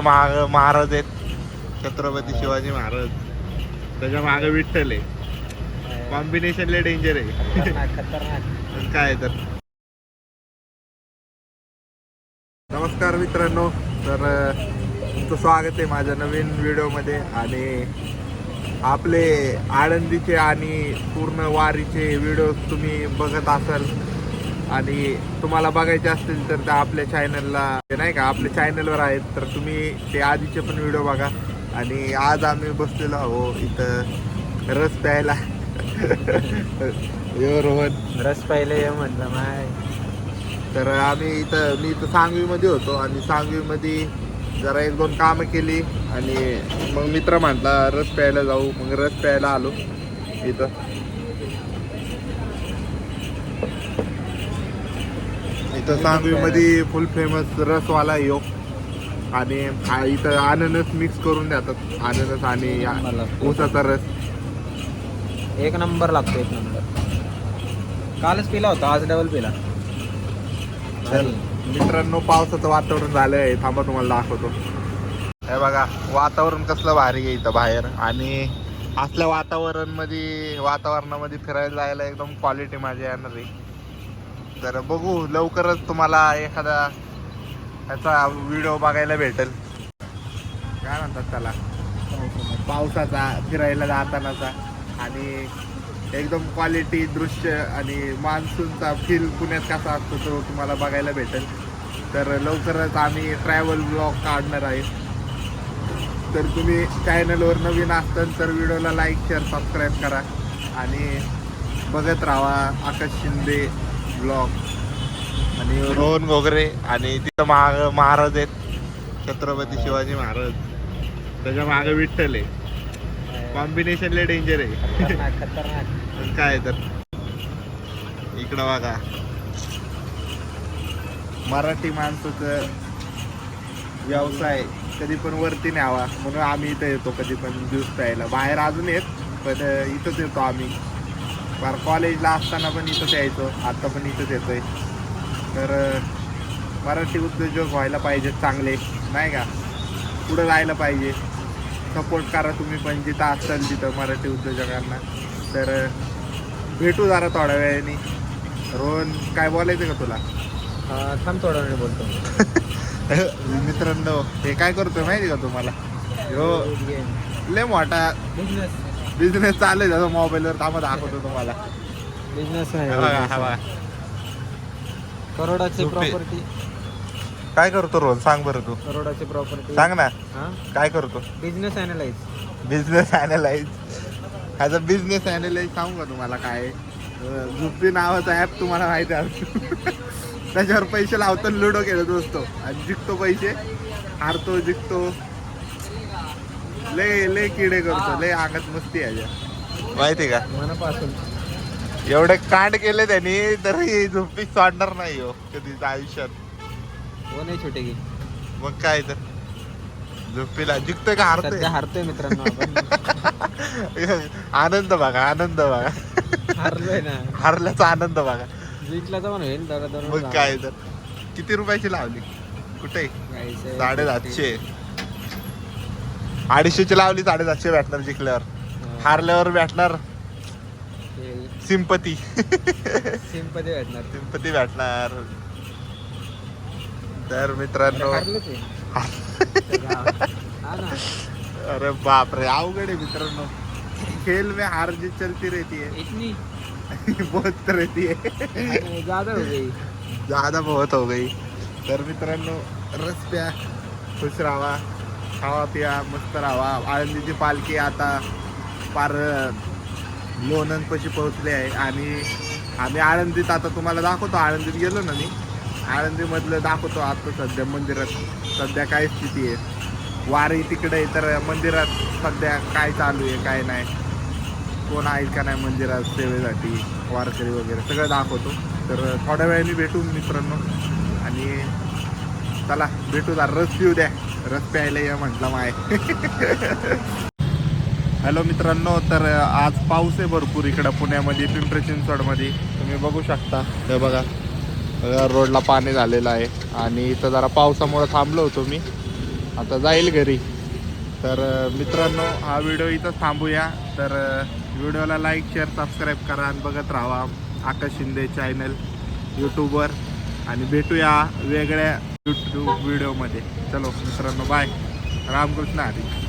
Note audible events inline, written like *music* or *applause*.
महाराज आहेत. छत्रपती शिवाजी महाराज. त्याच्या माग विठ्ठल आहे. कॉम्बिनेशन लय डेंजर आहे. काय तर. नमस्कार मित्रांनो. तर तुमचं स्वागत आहे माझ्या नवीन व्हिडिओमध्ये. आणि आपले आळंदीचे आणि पूर्ण वारीचे व्हिडिओ तुम्ही बघत असाल. आणि तुम्हाला बघायचे असतील तर त्या आपल्या चॅनलला नाही का आपल्या चॅनलवर आहेत. तर तुम्ही ते आधीचे पण व्हिडिओ बघा. आणि आज आम्ही बसलेलो आहो इथं. रस प्यायला. *laughs* यो रोहन. रस पाहिले ये म्हटलं माय. तर आम्ही इथं मी इथं सांगवीमध्ये होतो. आणि सांगवीमध्ये जरा एक दोन कामं केली. आणि मग मित्र म्हटला रस प्यायला जाऊ. मग रस प्यायला आलो. इथं. इथं सांगवीमध्ये फुल फेमस रसवाला आहे यो. आणि इथं अननस मिक्स करून देतात. अननस आणि ऊसाचा रस. एक नंबर लागतो एक नंबर. कालच पिला होता आज डबल पिला. तर मित्रांनो पावसाचं वातावरण झालंय. थांबा तुम्हाला दाखवतो. हे बघा वातावरण कसलं भारी आहे इथं बाहेर. आणि असल्या वातावरणमध्ये वातावरणामध्ये फिरायला जायला एकदम क्वालिटी माझी येणार आहे. तर बघू लवकरच तुम्हाला एखादा ह्याचा व्हिडिओ बघायला भेटेल. काय म्हणतात त्याला? पावसाचा फिरायला जातानाचा. आणि एकदम क्वालिटी दृश्य आणि मान्सूनचा फील पुण्यात कसा असतो तो तुम्हाला बघायला भेटेल. तर लवकरच आम्ही ट्रॅव्हल ब्लॉग काढणार आहे. तर तुम्ही चॅनलवर नवीन असताल तर व्हिडिओला लाईक शेअर सबस्क्राईब करा. आणि बघत राहा आकाश शिंदे. ब्लॉग आणि रोहन घोगरे आणि तिथं महाग महाराज आहेत. छत्रपती शिवाजी महाराज. त्याच्यामागे विठ्ठल आहे. कॉम्बिनेशन लय डेंजर आहे. पण काय तर. इकडं बघा. मराठी माणसाचं व्यवसाय कधी पण वरती न्यावा. म्हणून आम्ही इथं येतो कधी पण ज्यूस प्यायला. बाहेर अजून येत पण इथंच येतो आम्ही. फार कॉलेजला असताना पण इथंच यायचो आता पण इथंच येतोय. तर मराठी उद्योजक व्हायला पाहिजे चांगले नाही का? पुढं जायला पाहिजे. सपोर्ट करा तुम्ही पण जिथं असाल तिथं मराठी उद्योजकांना. तर भेटू जरा थोड्या वेळाने. रोहन काय बोलायचं का तुला? थांब थोडा वेळ बोलतो. *laughs* मित्रांनो हे काय करतोय माहिती का तुम्हाला? हो लय मोठा बिझनेस चालू आहे त्याचा मोबाईलवर थांबा दाखवतो तुम्हाला. बिझनेस हे बघा, हे. बघा. करोडाची झोपे. प्रॉपर्टी काय करतो रोहन? सांग बरं तू. करोडाची प्रॉपर्टी सांग ना. हा? काय करतो? बिझनेस अनालाइज बिझनेस अनालाइज ह्याचा बिझनेस अनालाइज सांगू का तुम्हाला काय? अं, झुप्पी नावाचा ॲप तुम्हाला माहिती आहे *laughs* त्याच्यावर पैसे लावतो लुडो खेळत बसतो आणि जिंकतो पैसे. हारतो जिंकतो. लय लय किडे करतो लय अंगात मस्ती आहे. माहिती का? मनापासून. एवढे कांड केले त्यांनी तरी झुप्पी सोडणार नाही हो कधीच आयुष्यात. हो नाही छोटे की? मग काय तर. झुप्पीला जिंकतोय का हारतोय? हारतोय मित्रांनो *laughs* आनंद बघा आनंद बघा. हारलोय ना. हारल्याचा आनंद बघा. जिंकला तर होईल मग काय तर. किती रुपयाची लावली? कुठे? साडे सातशे अडीचशेची लावली साडे सातशे भेटणार जिंकल्यावर. हारल्यावर भेटणार सिंपती. सिंपती भेटणार. सिंपती भेटणार. तर मित्रांनो. हा अरे बाप रे अवघड आहे मित्रांनो. खेल में हार जी चलती रहती है. इतनी. बहुत रहती है. ज्यादा हो गई. ज्यादा बहुत हो गई. तर मित्रांनो रस प्या. खुश राहा. खावा पिया मस्त राहा आळंदीची पालखी आता पार लोणंदपाशी पोहोचली आहे. आणि आम्ही आळंदीत आता तुम्हाला दाखवतो. आळंदीत गेलो ना मी? आळंदीमधलं दाखवतो आता सध्या मंदिरात. सध्या काय स्थिती आहे? वारी तिकडे आहे तर मंदिरात सध्या काय चालू आहे काय नाही. कोण आहे का नाही मंदिरात सेवेसाठी? वारकरी वगैरे सगळं दाखवतो. तर थोड्या वेळाने भेटू मित्रांनो. आणि चला भेटू जा रस पिऊ द्या. रस प्यायला या म्हटलं माय. हॅलो मित्रांनो तर आज पाऊस आहे भरपूर इकडं पुण्यामध्ये पिंपरी चिंचवडमध्ये. तुम्ही बघू शकता. हे बघा रोडला पाणी झालेलं आहे. आणि इथं जरा पावसामुळे थांबलो होतो मी. आता जाईल घरी. तर मित्रांनो हा व्हिडिओ इथं थांबूया. तर व्हिडिओला लाईक शेअर सबस्क्राईब करा आणि बघत राहा आकाश शिंदे चॅनल यूट्यूबवर आणि भेटूया वेगळ्या यूट्यूब व्हिडिओमध्ये चलो मित्रांनो बाय रामकृष्ण हरी.